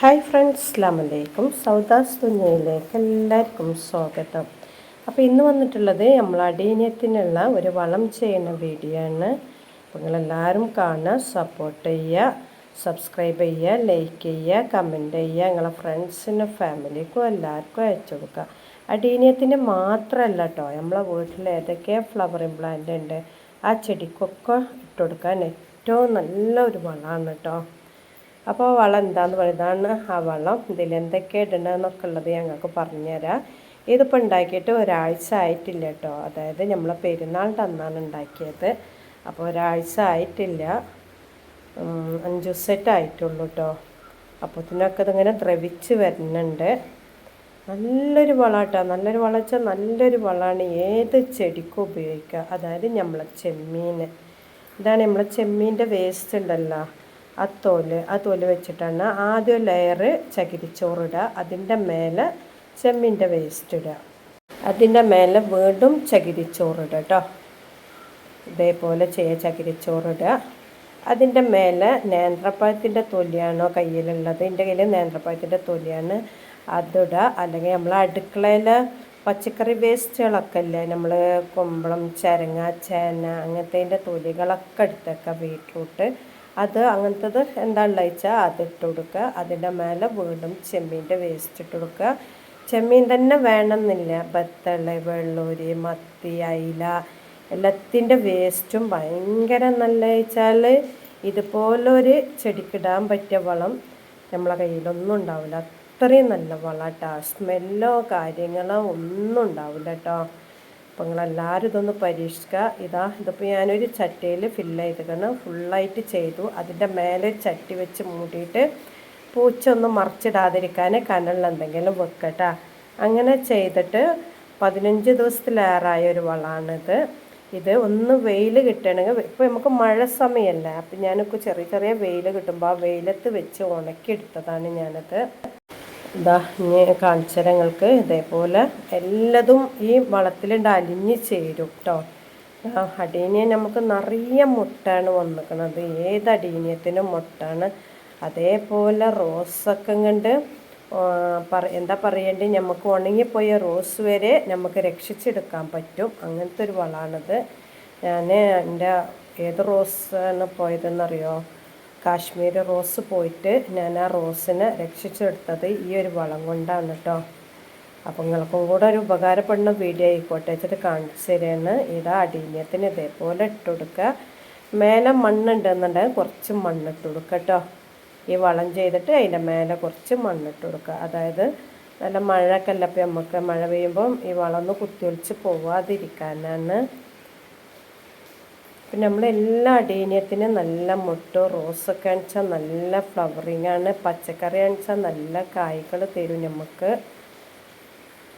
Hi friends അസ്ലാമലൈക്കും സൗദാസ് തുന്നയിലേക്ക് എല്ലാവർക്കും സ്വാഗതം. അപ്പോൾ ഇന്ന് വന്നിട്ടുള്ളത് നമ്മൾ അടീന്യത്തിനുള്ള ഒരു വളം ചെയ്യുന്ന വീഡിയോ ആണ്. നിങ്ങളെല്ലാവരും കാണുക സപ്പോർട്ട് ചെയ്യുക സബ്സ്ക്രൈബ് ചെയ്യുക ലൈക്ക് ചെയ്യുക കമന്റ് ചെയ്യുക. നിങ്ങളെ ഫ്രണ്ട്സിനും ഫാമിലിക്കും എല്ലാവർക്കും അയച്ചു കൊടുക്കുക. അടീനിയത്തിന് മാത്രമല്ല കേട്ടോ നമ്മളെ വീട്ടിൽ ഏതൊക്കെ ഫ്ലവറിങ് പ്ലാന്റ് ഉണ്ട് ആ ചെടിക്കൊക്കെ ഇട്ട് കൊടുക്കാൻ ഏറ്റവും നല്ല ഒരു വളമാണ് കേട്ടോ അപ്പോൾ വളം എന്താന്ന് പറയുന്നതാണ് ആ വളം. ഇതിൽ എന്തൊക്കെ ഇടണമെന്നൊക്കെ ഉള്ളത് ഞങ്ങൾക്ക് പറഞ്ഞുതരാം. ഇതിപ്പോൾ ഉണ്ടാക്കിയിട്ട് ഒരാഴ്ച ആയിട്ടില്ല കേട്ടോ. അതായത് നമ്മൾ പെരുന്നാളിന്റെ അന്നാണ് ഉണ്ടാക്കിയത്. അപ്പോൾ ഒരാഴ്ച ആയിട്ടില്ല. അഞ്ച് ദിവസമായിട്ട് ആയിട്ടുള്ളൂ കേട്ടോ. അപ്പോൾ ഇതിനൊക്കെ ഇതിങ്ങനെ ദ്രവിച്ച് വരുന്നുണ്ട്. നല്ലൊരു വളം കേട്ടോ നല്ലൊരു വളം വെച്ചാൽ നല്ലൊരു വളമാണ് ഏത് ചെടിക്കും ഉപയോഗിക്കുക അതായത് നമ്മളെ ചെമ്മീൻ. ഇതാണ് നമ്മളെ ചെമ്മീന്റെ വേസ്റ്റ് ഉണ്ടല്ലോ. ആ തോൽ ആ തോൽ വെച്ചിട്ടാണ് ആദ്യം ലെയർ ചകിരിച്ചോറിടുക അതിന്റെ മേലെ ചെമ്മീന്റെ വേസ്റ്റ് ഇടുക. അതിന്റെ മേലെ വീണ്ടും ചകിരിച്ചോറിടുക കേട്ടോ ഇതേപോലെ ചെയ്യുക ചകിരിച്ചോറിടുക അതിന്റെ മേലെ നേന്ത്രപ്പഴത്തിന്റെ തൊലിയാണോ കയ്യിലുള്ളത്? എന്റെ കയ്യിൽ നേന്ത്രപ്പഴത്തിന്റെ തൊലിയാണ്. അതിടുക അല്ലെങ്കിൽ നമ്മൾ അടുക്കളയിൽ പച്ചക്കറി വേസ്റ്റുകളൊക്കെ ഇല്ലേ നമ്മൾ കുമ്പളം ചരങ്ങ ചേന അങ്ങനത്തെ തൊലികളൊക്കെ എടുത്തേക്കുക ബീട്രൂട്ട്. അത് അങ്ങനത്തത് എന്താണെന്ന് വെച്ചാൽ അത് ഇട്ട് കൊടുക്കുക. അതിന്റെ മേലെ വീണ്ടും ചെമ്മീന്റെ വേസ്റ്റ് ഇട്ട് കൊടുക്കുക. ചെമ്മീൻ തന്നെ വേണമെന്നില്ല. ബത്തള വെള്ളൂരി മത്തി അയില എല്ലാത്തിന്റെ വേസ്റ്റും ഭയങ്കര നല്ല വെച്ചാൽ ഇതുപോലൊരു ചെടിക്കിടാൻ പറ്റിയ വളം നമ്മളെ കയ്യിലൊന്നും ഉണ്ടാവില്ല. അത്രയും നല്ല വളം കേട്ടോ സ്മെല്ലോ കാര്യങ്ങളോ ഒന്നും ഉണ്ടാവില്ല കേട്ടോ അപ്പോൾ നിങ്ങളെല്ലാവരും ഇതൊന്ന് പരീക്ഷിക്കുക ഇതാ ഇതിപ്പോൾ ഞാനൊരു ചട്ടിയിൽ ഫില്ല് ചെയ്തിട്ടാണ് ഫുള്ളായിട്ട് ചെയ്തു. അതിന്റെ മേലെ ചട്ടി വെച്ച് മൂടിയിട്ട് പൂച്ച ഒന്നും മറിച്ചിടാതിരിക്കാൻ കനലിൽ എന്തെങ്കിലും വെക്കട്ടെ. അങ്ങനെ ചെയ്തിട്ട് പതിനഞ്ച് ദിവസത്തിലേറായ ഒരു വളമാണിത്. ഇത് ഒന്ന് വെയിൽ കിട്ടണമെങ്കിൽ ഇപ്പോൾ നമുക്ക് മഴ സമയമല്ല? അപ്പം ഞാനൊക്കെ ചെറിയ ചെറിയ വെയിൽ കിട്ടുമ്പോൾ ആ വെയിലത്ത് വെച്ച് ഉണക്കിയെടുത്തതാണ് ഞാനത്. ഇതാ ഇനി ഇതേപോലെ എല്ലതും ഈ വളത്തിലുണ്ട് അലിഞ്ഞ് ചേരും കേട്ടോ അടീനിയ നമുക്ക് നിറയെ മുട്ടാണ് വന്നിരിക്കുന്നത് ഏത് അടീനിയത്തിനും മുട്ടാണ്. അതേപോലെ റോസൊക്കെ കണ്ട് പറ എന്താ പറയേണ്ടത് നമുക്ക് ഉണങ്ങിപ്പോയ റോസ് വരെ നമുക്ക് രക്ഷിച്ചെടുക്കാൻ പറ്റും. അങ്ങനത്തെ ഒരു വളമാണിത് ഞാൻ എന്റെ ഏത് റോസാണ് പോയതെന്നറിയോ? കാശ്മീർ റോസ് പോയിട്ട് ഞാൻ ആ റോസിനെ രക്ഷിച്ചെടുത്തത് ഈ ഒരു വളം കൊണ്ടാണ് കേട്ടോ അപ്പം നിങ്ങൾക്കും കൂടെ ഒരു ഉപകാരപ്പെടുന്ന വീഡിയോ ആയിക്കോട്ടെ വെച്ചിട്ട് കാണിച്ചു തരാണ്. ഇതാ അടിഞ്ഞത്തിന് ഇതേപോലെ ഇട്ട് കൊടുക്കുക മേലെ മണ്ണുണ്ടെന്നുണ്ടെങ്കിൽ കുറച്ച് മണ്ണിട്ട് കൊടുക്കുക കേട്ടോ ഈ വളം ചെയ്തിട്ട് അതിന്റെ മേലെ കുറച്ച് മണ്ണിട്ട് കൊടുക്കുക. അതായത് നല്ല മഴയൊക്കെ അല്ല നമുക്ക് മഴ പെയ്യുമ്പം ഈ വളം ഒന്ന് കുത്തിയൊലിച്ച് പോവാതിരിക്കാനാണ്. പിന്നെ നമ്മൾ എല്ലാ അടീനിയത്തിനും നല്ല മുട്ട റോസൊക്കെ അണിച്ചാൽ നല്ല ഫ്ലവറിങ് ആണ്. പച്ചക്കറി അണിച്ചാൽ നല്ല കായ്കൾ തരും നമുക്ക്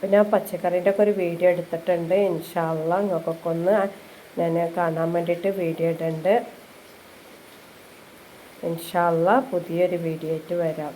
പിന്നെ ആ പച്ചക്കറീന്റെ ഒക്കെ ഒരു വീഡിയോ എടുത്തിട്ടുണ്ട്. ഇൻഷാള്ള നിങ്ങൾക്കൊക്കെ ഒന്ന് ഞാൻ കാണാൻ വേണ്ടിയിട്ട് വീഡിയോ ഇടുന്നുണ്ട് ഇൻഷാള്ള പുതിയൊരു വീഡിയോ ആയിട്ട് വരാം.